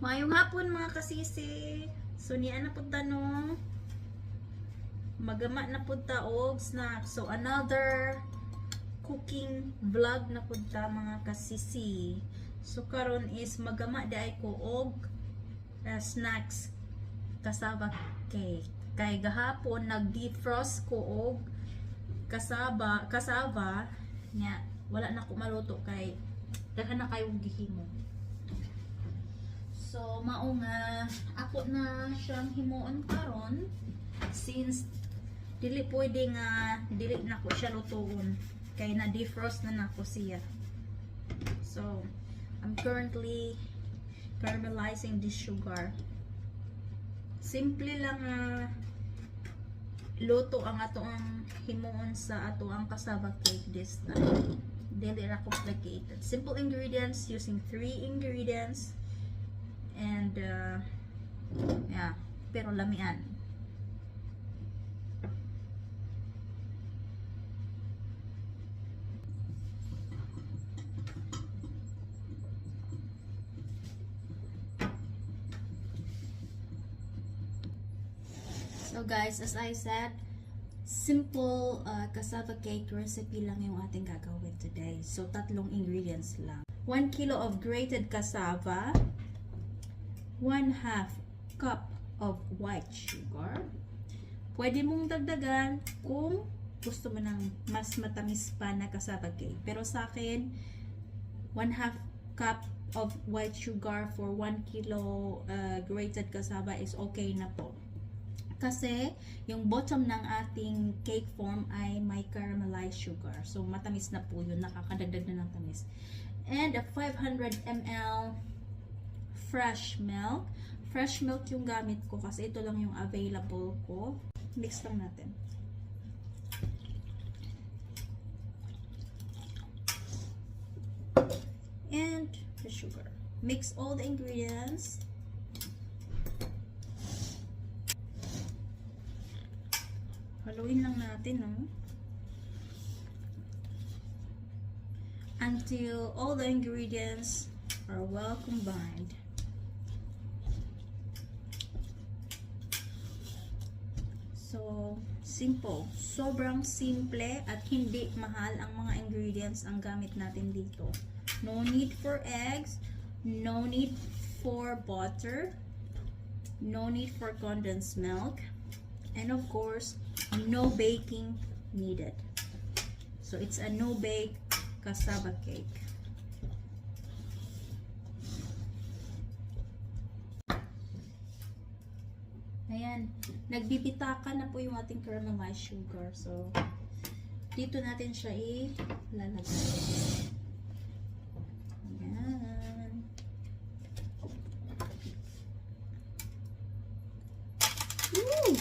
Mayong hapon mga kasisi. So niya na punta no. Magama na punta og snack. So another cooking vlog na punta mga kasisi. So karon is magama di ay ko og uh, snacks kasaba cake. Kay gahapon nag defrost ko og kasaba kasaba nya wala na ko maluto kay daghan na kayo gihimo. So, mao nga ako na siyang himuon karon since dili pwede nga dili na ko siya lutuon kay na defrost na nako siya. So, I'm currently caramelizing this sugar. Simple lang nga luto ang ato ang himuon sa ato ang cassava cake this time. Dili ra complicated. Simple ingredients using three ingredients and uh, yeah, pero lamian. So guys, as I said, simple uh, cassava cake recipe lang yung ating gagawin today. So tatlong ingredients lang. 1 kilo of grated cassava, 1 half cup of white sugar. Pwede mong dagdagan kung gusto mo ng mas matamis pa na cassava cake. Pero sa akin, 1 half cup of white sugar for 1 kilo uh, grated cassava is okay na po. Kasi yung bottom ng ating cake form ay may caramelized sugar. So matamis na po yun, nakakadagdag na ng tamis. And a 500 ml fresh milk. Fresh milk yung gamit ko kasi ito lang yung available ko. Mix lang natin. And the sugar. Mix all the ingredients. Haluin lang natin, no? Until all the ingredients are well combined. So, simple. Sobrang simple at hindi mahal ang mga ingredients ang gamit natin dito. No need for eggs, no need for butter, no need for condensed milk, and of course, no baking needed. So, it's a no-bake cassava cake. Ayan, nagbibitaka na po yung ating caramelized sugar. So, dito natin siya ilalagay. Ayan. Woo!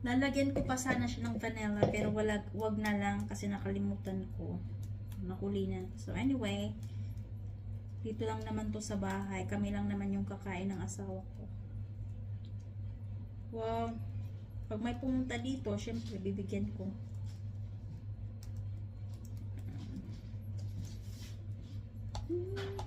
Lalagyan ko pa sana siya ng vanilla pero wala, wag na lang kasi nakalimutan ko. Nakuli na. So anyway, dito lang naman to sa bahay. Kami lang naman yung kakain ng asawa ko. Wow. Pag may pumunta dito, syempre bibigyan ko. So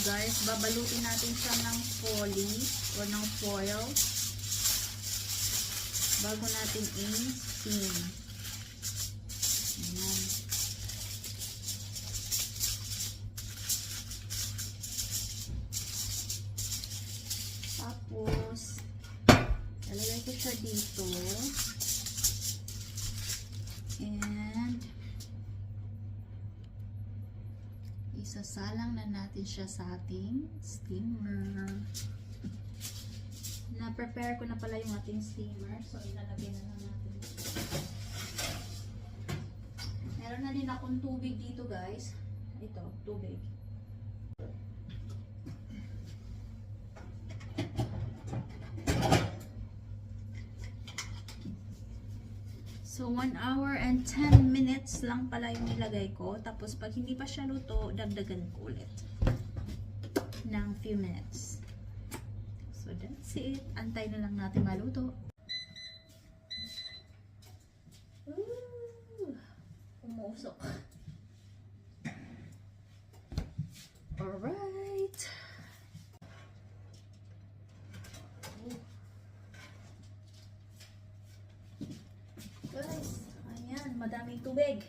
guys, babalutin natin siya ng poly or ng foil bago natin i-steam. Ayan. Tapos, lalagay ko siya dito. Isasalang na natin siya sa ating steamer. Na-prepare ko na pala yung ating steamer. So, ilalagay na lang natin. Meron na din akong tubig dito, guys. Ito, tubig. So, 1 hour and 10 minutes lang pala yung nilagay ko. Tapos, pag hindi pa siya luto, dagdagan ko ulit ng few minutes. So, that's it. Antay na lang natin maluto. Ooh, umuusok. Alright. Guys, ayan, madaming tubig.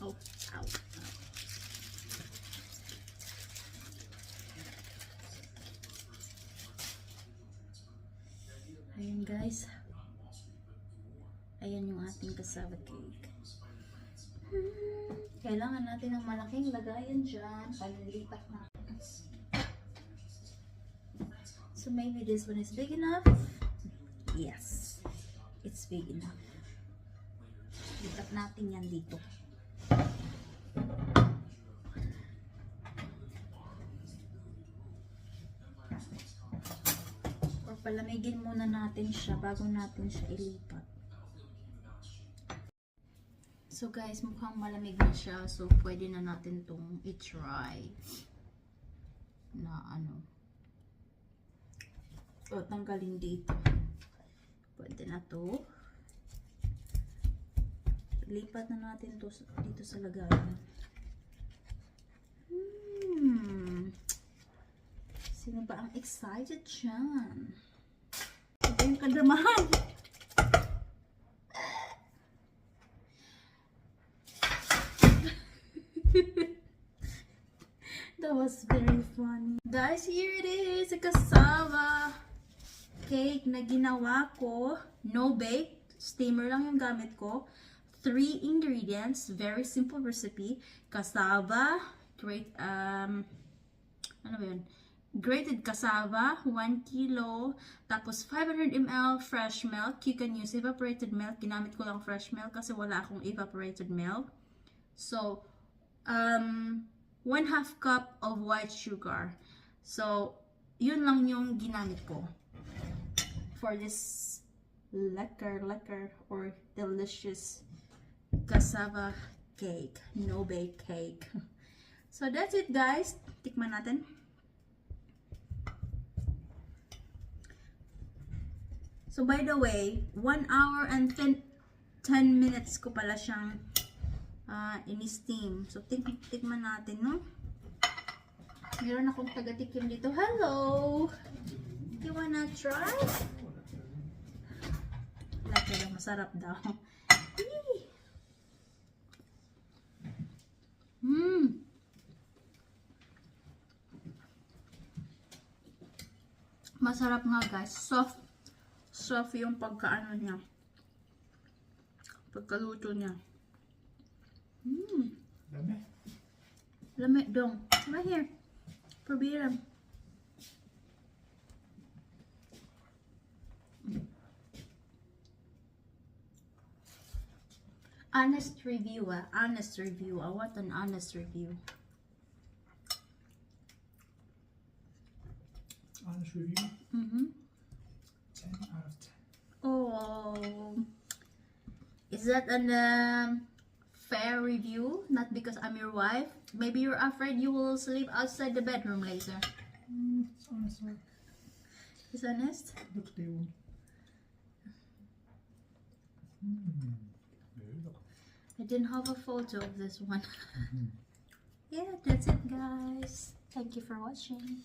Oh, ow. Ayan guys. Ayan yung ating cassava cake. Hmm, Kailangan natin ng malaking lagayan dyan. Palilipat na. So maybe this one is big enough. Yes. It's big enough. Lipat natin yan dito. Or palamigin muna natin siya bago natin siya ilipat. So guys, mukhang malamig na siya. So pwede na natin tong i-try. Na ano. O, tanggalin dito. Pwede na to. Lipat na natin to dito sa lagayan. Hmm. Sino ba ang excited dyan? Ito yung kadamahan. That was very funny. Guys, here it is. A cassava cake na ginawa ko. No bake. Steamer lang yung gamit ko. Three ingredients. Very simple recipe. Cassava. Great, um, ano ba yun? Grated cassava, 1 kilo. Tapos 500 ml fresh milk. You can use evaporated milk. Ginamit ko lang fresh milk kasi wala akong evaporated milk. So, um, 1 half cup of white sugar. So, yun lang yung ginamit ko for this lekker, lekker, or delicious cassava cake. No bake cake. So, that's it guys. Tikman natin. So, by the way, 1 hour and 10, 10 minutes ko pala siyang ah ini-steam. So, tik tikman natin, no? Meron akong taga-tikim dito. Hello! You wanna try? Masarap daw. Mmm! Masarap nga guys. Soft. Soft yung pagkaano niya. Pagkaluto niya. Mmm. Dami. Lami dong. Right here. Probiram. Honest review ah. Honest review. I want an honest review. Honest review. Mm-hmm. 10 out of 10. Oh. Is that an um, fair review? Not because I'm your wife? Maybe you're afraid you will sleep outside the bedroom later. Mm, it's honest. Is honest? Look, they won't. Mm. I didn't have a photo of this one. Mm-hmm. yeah, that's it guys. Thank you for watching.